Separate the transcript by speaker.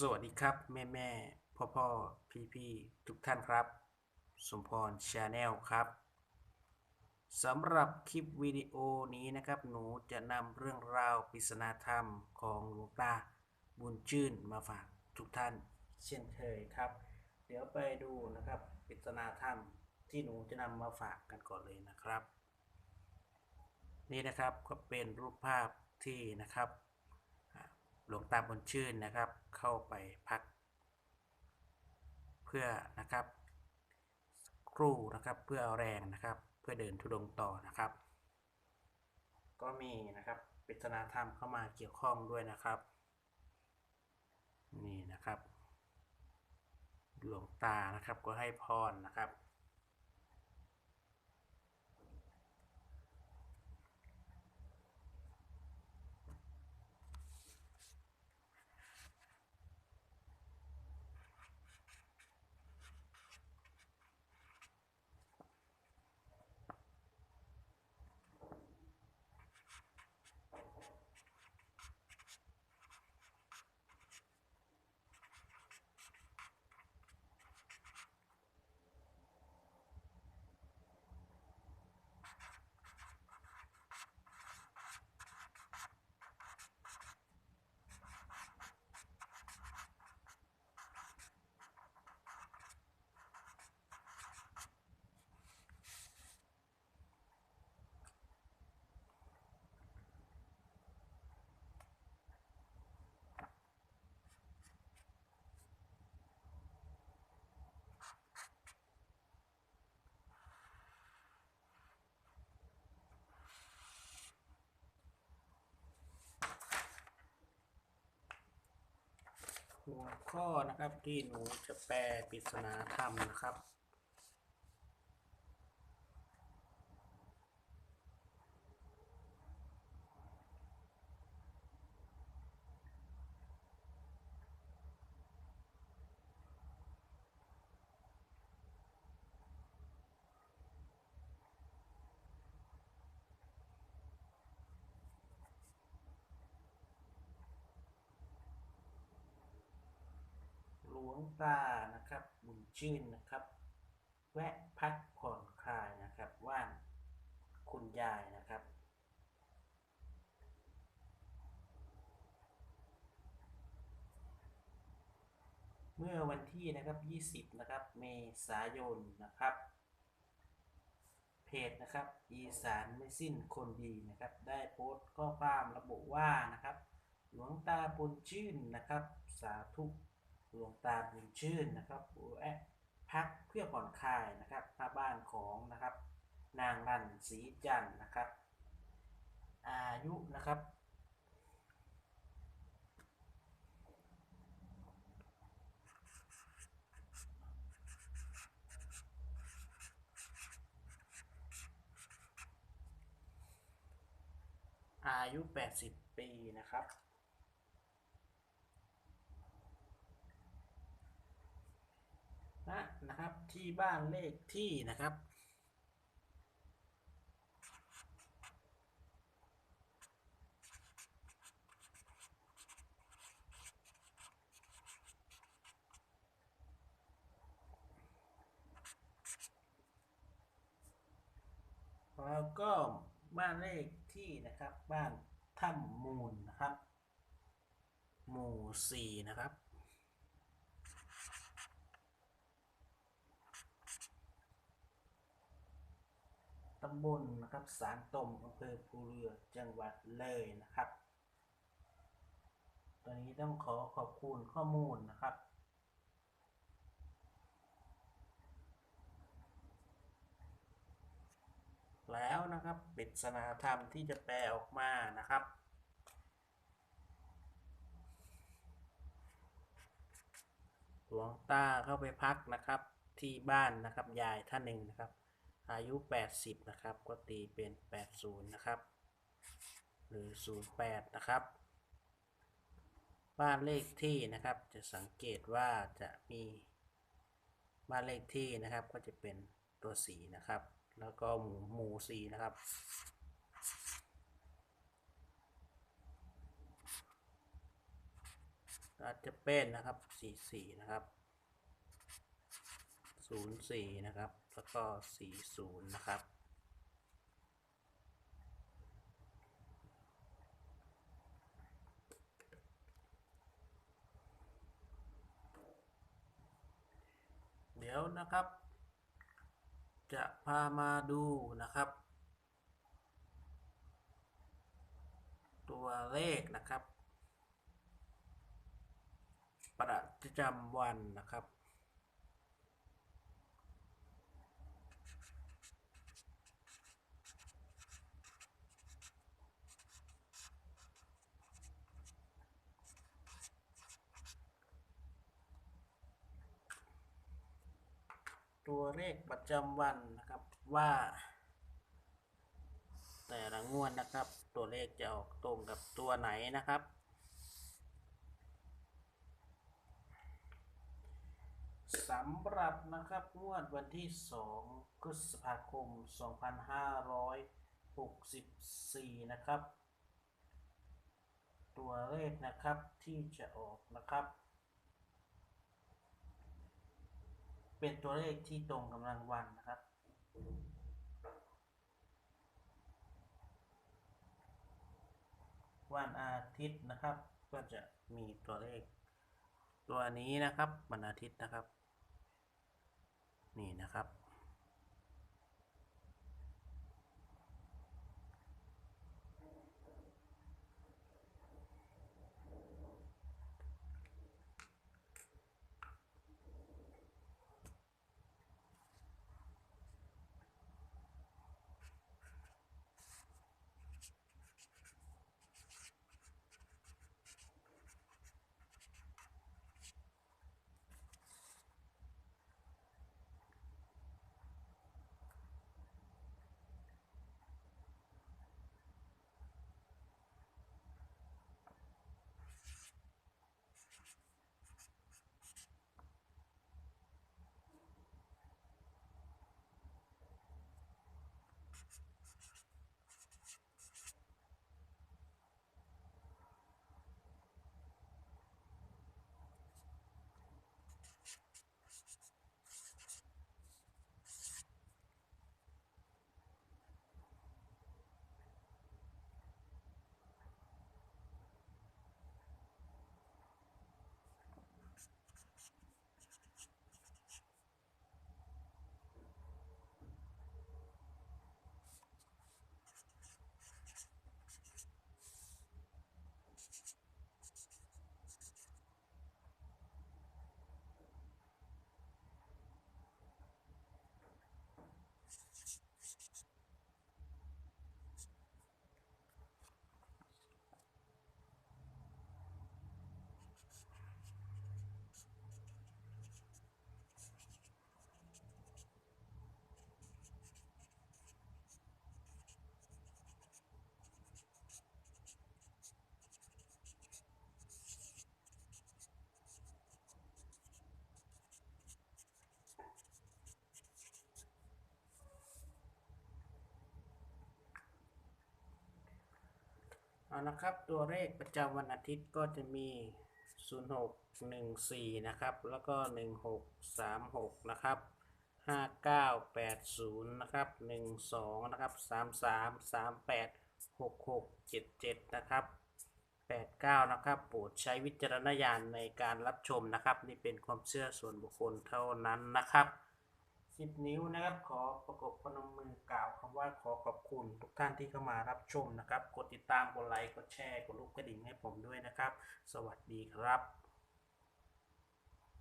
Speaker 1: สวัสดีครับ แม่แม่พ่อพ่อพี่พี่ทุกท่านครับ สมพรชาแนลครับสำหรับคลิปวิดีโอนี้นะครับ หนูจะนำเรื่องราวปริศนาธรรมของหลวงตาบุญชื่นมาฝากทุกท่าน เช่นเคยครับ เดี๋ยวไปดูนะครับปริศนาธรรมที่หนูจะนำมาฝากกันก่อนเลยนะครับ นี่นะครับก็เป็นรูปภาพที่นะครับ หลวงตาบุญชื่นนะครับ เข้าไปพัก เพื่อนะครับครู่นะครับเพื่อเอาแรงนะครับ เพื่อเดินทุดงต่อนะครับ ก็มีนะครับปริศนาธรรมเข้ามาเกี่ยวข้องด้วยนะครับ นี่นะครับ หลวงตานะครับก็ให้พรนะครับ หัวข้อนะครับที่หนูจะแปลปริศนาธรรมนะครับ ลวงตานะครับบุญชื่นนะครับ แวะพักผ่อนคลายนะครับว่านคุณยายนะครับ เมื่อวันที่นะครับ 20 นะครับ เมษายนนะครับเพจนะครับอีสานไม่สิ้นคนดีนะครับ ได้โพสต์ข้อความระบุว่านะครับ หลวงตาบุญชื่นนะครับ สาธุ หลวงตาบุญชื่นนะครับแวะพักเพื่อผ่อนคลายนะครับหน้าบ้านของนะครับ นางรันศรีจันทร์นะครับ อายุนะครับอายุ 80 ปีนะครับ นะนะครับที่บ้านเลขที่นะครับแล้วก็บ้านเลขที่นะครับบ้านถ้ำมูลนะครับ หมู่สี่นะครับ ตำบลนะครับสารตมอำเภอภูเรือจังหวัดเลยนะครับ ตอนนี้ต้องขอขอบคุณข้อมูลนะครับ แล้วนะครับปริศนาธรรมที่จะแปลออกมานะครับหลวงตาเข้าไปพักนะครับที่บ้านนะครับยายท่านหนึ่งนะครับ อายุ 80 นะครับ ก็ตีเป็น 80 นะครับ หรือ 08 นะครับ บ้านเลขที่นะครับจะสังเกตว่าจะมีบ้านเลขที่นะครับก็จะเป็นตัวสีนะครับ แล้วก็หมูหมูสีนะครับ อาจจะเป็นนะครับสี่สีนะครับศูนย์สีนะครับ แล้วก็สี่ศูนย์นะครับ เดี๋ยวนะครับ จะพามาดูนะครับ ตัวเลขนะครับ ประจำวันนะครับ ตัวเลขประจำวันนะครับว่า แต่ละงวดนะครับ ตัวเลขจะออกตรงกับตัวไหนนะครับ สำหรับนะครับงวดวันที่ 2 พฤษภาคม 2564 นะครับ ตัวเลขนะครับที่จะออกนะครับ เป็นตัวเลขที่ตรงกำลังวันนะครับ วันอาทิตย์นะครับ ก็จะมีตัวเลข ตัวนี้นะครับวันอาทิตย์นะครับ นี่นะครับ เอานะครับตัวเลขประจำวันอาทิตย์ก็จะมี 0614 นะครับ แล้วก็ 1636 นะครับ 5980 นะครับ 12 นะครับ 33 38 66 77 นะครับ 89 นะครับ โปรดใช้วิจารณญาณในการรับชมนะครับ นี่เป็นความเชื่อส่วนบุคคลเท่านั้นนะครับ สิบนิ้วนะครับขอประกบพนมมือกล่าวคำว่าขอขอบคุณทุกท่านที่เข้ามารับชมนะครับ กดติดตามกดไลค์กดแชร์กดรูปกระดิ่งให้ผมด้วยนะครับ สวัสดีครับ